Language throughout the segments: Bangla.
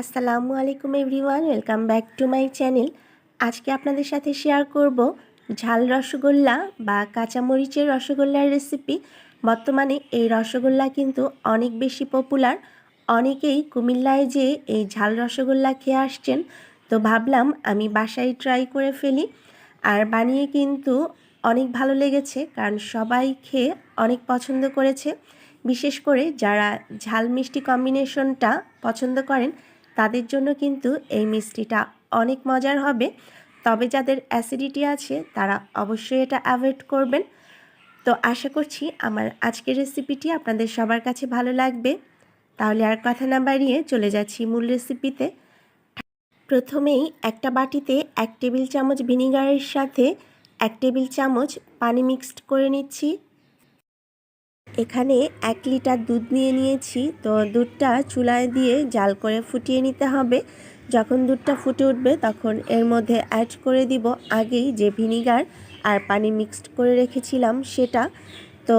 আসসালামু আলাইকুম everyone, welcome back to my channel. আজকে আপনাদের সাথে শেয়ার করব ঝাল রসগোল্লা বা কাঁচামরিচের রসগোল্লার রেসিপি বর্তমানে এই রসগোল্লা কিন্তু অনেক বেশি পপুলার অনেকেই কুমিল্লায় যে এই ঝাল রসগোল্লা খেয়ে আসছেন, তো ভাবলাম আমি বাসায় ট্রাই করে ফেলি। আর বানিয়ে কিন্তু অনেক ভালো লেগেছে, কারণ সবাই খেয়ে অনেক পছন্দ করেছে। বিশেষ করে যারা ঝাল মিষ্টি কম্বিনেশনটা পছন্দ করেন তাদের জন্য কিন্তু এই মিষ্টিটা অনেক মজার হবে। তবে যাদের অ্যাসিডিটি আছে, তারা অবশ্যই এটা অ্যাভয়েড করবেন। তো আশা করছি আমার আজকের রেসিপিটি আপনাদের সবার কাছে ভালো লাগবে। তাহলে আর কথা না বাড়িয়ে চলে যাচ্ছি মূল রেসিপিতে প্রথমেই একটা বাটিতে এক টেবিল চামচ ভিনিগারের সাথে এক টেবিল চামচ পানি মিক্সড করে নিচ্ছি। এখানে এক লিটার দুধ নিয়ে নিয়েছি। তো দুধটা চুলায় দিয়ে জাল করে ফুটিয়ে নিতে হবে। যখন দুধটা ফুটে উঠবে তখন এর মধ্যে অ্যাড করে দিব আগেই যে ভিনিগার আর পানি মিক্সড করে রেখেছিলাম সেটা। তো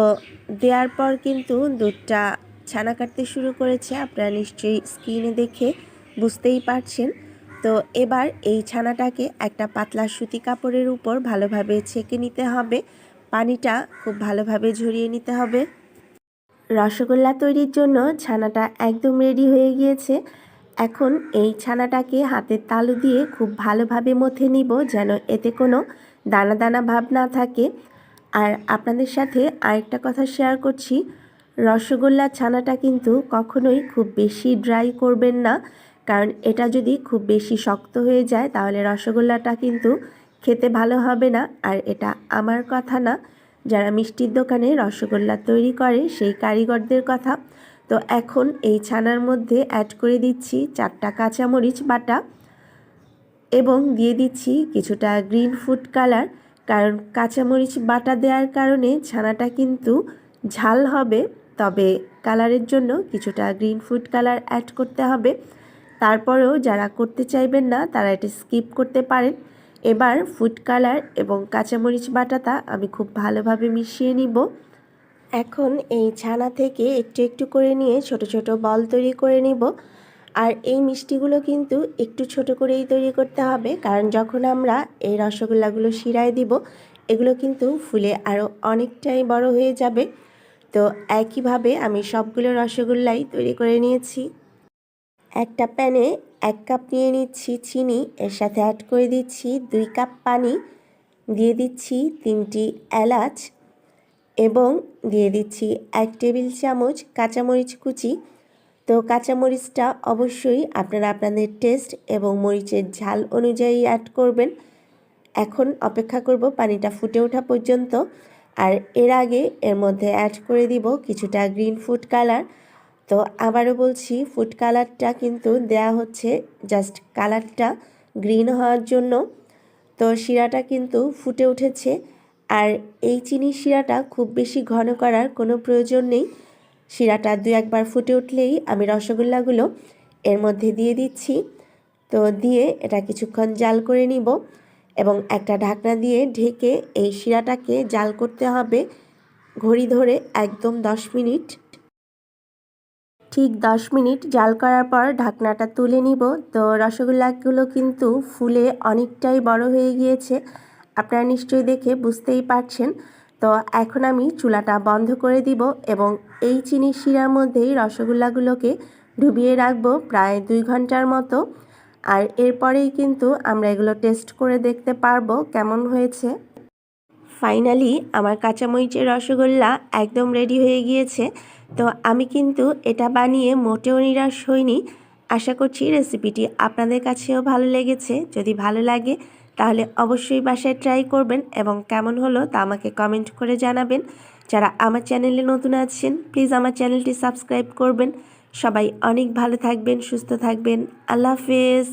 দেওয়ার পর কিন্তু দুধটা ছানা কাটতে শুরু করেছে। আপনারা নিশ্চয়ই স্ক্রিনে দেখে বুঝতেই পারছেন। তো এবার এই ছানাটাকে একটা পাতলা সুতি কাপড়ের উপর ভালোভাবে ছেঁকে নিতে হবে। পানিটা খুব ভালোভাবে ঝরিয়ে নিতে হবে। রসগোল্লা তৈরির জন্য ছানাটা একদম রেডি হয়ে গিয়েছে। এখন এই ছানাটাকে হাতের তালু দিয়ে খুব ভালোভাবে মথে নিব যেন এতে কোনো দানা দানা ভাব না থাকে। আর আপনাদের সাথে আরেকটা কথা শেয়ার করছি। রসগোল্লা ছানাটা কিন্তু কখনোই খুব বেশি ড্রাই করবেন না, কারণ এটা যদি খুব বেশি শক্ত হয়ে যায় তাহলে রসগোল্লাটা কিন্তু খেতে ভালো হবে না। আর এটা আমার কথা না। যারা মিষ্টির দোকানে রসগোল্লা তৈরি করে, সেই কারিগরদের কথা। তো এখন এই ছানার মধ্যে অ্যাড করে দিচ্ছি চারটা কাঁচামরিচ বাটা এবং দিয়ে দিচ্ছি কিছুটা গ্রিন ফুড কালার কারণ কাঁচামরিচ বাটা দেওয়ার কারণে ছানাটা কিন্তু ঝাল হবে, তবে কালারের জন্য কিছুটা গ্রিন ফুড কালার অ্যাড করতে হবে। তারপরেও যারা করতে চাইবেন না, তারা এটা স্কিপ করতে পারেন। এবার ফুড কালার এবং কাঁচামরিচ বাটাটা আমি খুব ভালোভাবে মিশিয়ে নিব। এখন এই ছানা থেকে একটু একটু করে নিয়ে ছোট ছোট বল তৈরি করে নিব। আর এই মিষ্টিগুলো কিন্তু একটু ছোট করেই তৈরি করতে হবে, কারণ যখন আমরা এই রসগোল্লাগুলো শিরায় দিব, এগুলো কিন্তু ফুলে আরও অনেকটাই বড় হয়ে যাবে। তো একইভাবে আমি সবগুলো রসগোল্লাই তৈরি করে নিয়েছি। একটা প্যানে এক কাপ নিয়ে নিচ্ছি চিনি, এর সাথে অ্যাড করে দিচ্ছি দুই কাপ পানি, দিয়ে দিচ্ছি তিনটি এলাচ এবং দিয়ে দিচ্ছি এক টেবিল চামচ কাঁচামরিচ কুচি। তো কাঁচামরিচটা অবশ্যই আপনারা আপনাদের টেস্ট এবং মরিচের ঝাল অনুযায়ী অ্যাড করবেন। এখন অপেক্ষা করব পানিটা ফুটে ওঠা পর্যন্ত। আর এর আগে এর মধ্যে অ্যাড করে দিব কিছুটা গ্রিন ফুড কালার তো আবারও বলছি ফুড কালারটা কিন্তু দেয়া হচ্ছে জাস্ট কালারটা গ্রিন হওয়ার জন্য। তো শিরাটা কিন্তু ফুটে উঠেছে আর এই চিনির শিরাটা খুব বেশি ঘন করার কোনো প্রয়োজন নেই। শিরাটা দু একবার ফুটে উঠলেই আমি রসগোল্লাগুলো এর মধ্যে দিয়ে দিচ্ছি। তো দিয়ে এটা কিছুক্ষণ জাল করে নিব এবং একটা ঢাকনা দিয়ে ঢেকে এই শিরাটাকে জাল করতে হবে ঘড়ি ধরে একদম দশ মিনিট। ঠিক দশ মিনিট জাল করার পর ঢাকনাটা তুলে নিব। তো রসগোল্লাগুলো কিন্তু ফুলে অনেকটাই বড় হয়ে গিয়েছে। আপনারা নিশ্চয়ই দেখে বুঝতেই পারছেন। তো এখন আমি চুলাটা বন্ধ করে দিব এবং এই চিনি শিরার মধ্যেই রসগোল্লাগুলোকে ডুবিয়ে রাখব প্রায় দুই ঘণ্টার মতো। আর এরপরেই কিন্তু আমরা এগুলো টেস্ট করে দেখতে পারব কেমন হয়েছে। ফাইনালি আমার কাঁচামরিচের রসগোল্লা একদম রেডি হয়ে গিয়েছে। তো আমি কিন্তু এটা বানিয়ে মোটেও নিরাশ হইনি। আশা করছি রেসিপিটি আপনাদের কাছেও ভালো লেগেছে। যদি ভালো লাগে, তাহলে অবশ্যই বাসায় ট্রাই করবেন এবং কেমন হলো তা আমাকে কমেন্ট করে জানাবেন। যারা আমার চ্যানেলে নতুন আছেন, প্লিজ আমার চ্যানেলটি সাবস্ক্রাইব করবেন। সবাই অনেক ভালো থাকবেন, সুস্থ থাকবেন। আল্লাহ হাফেজ।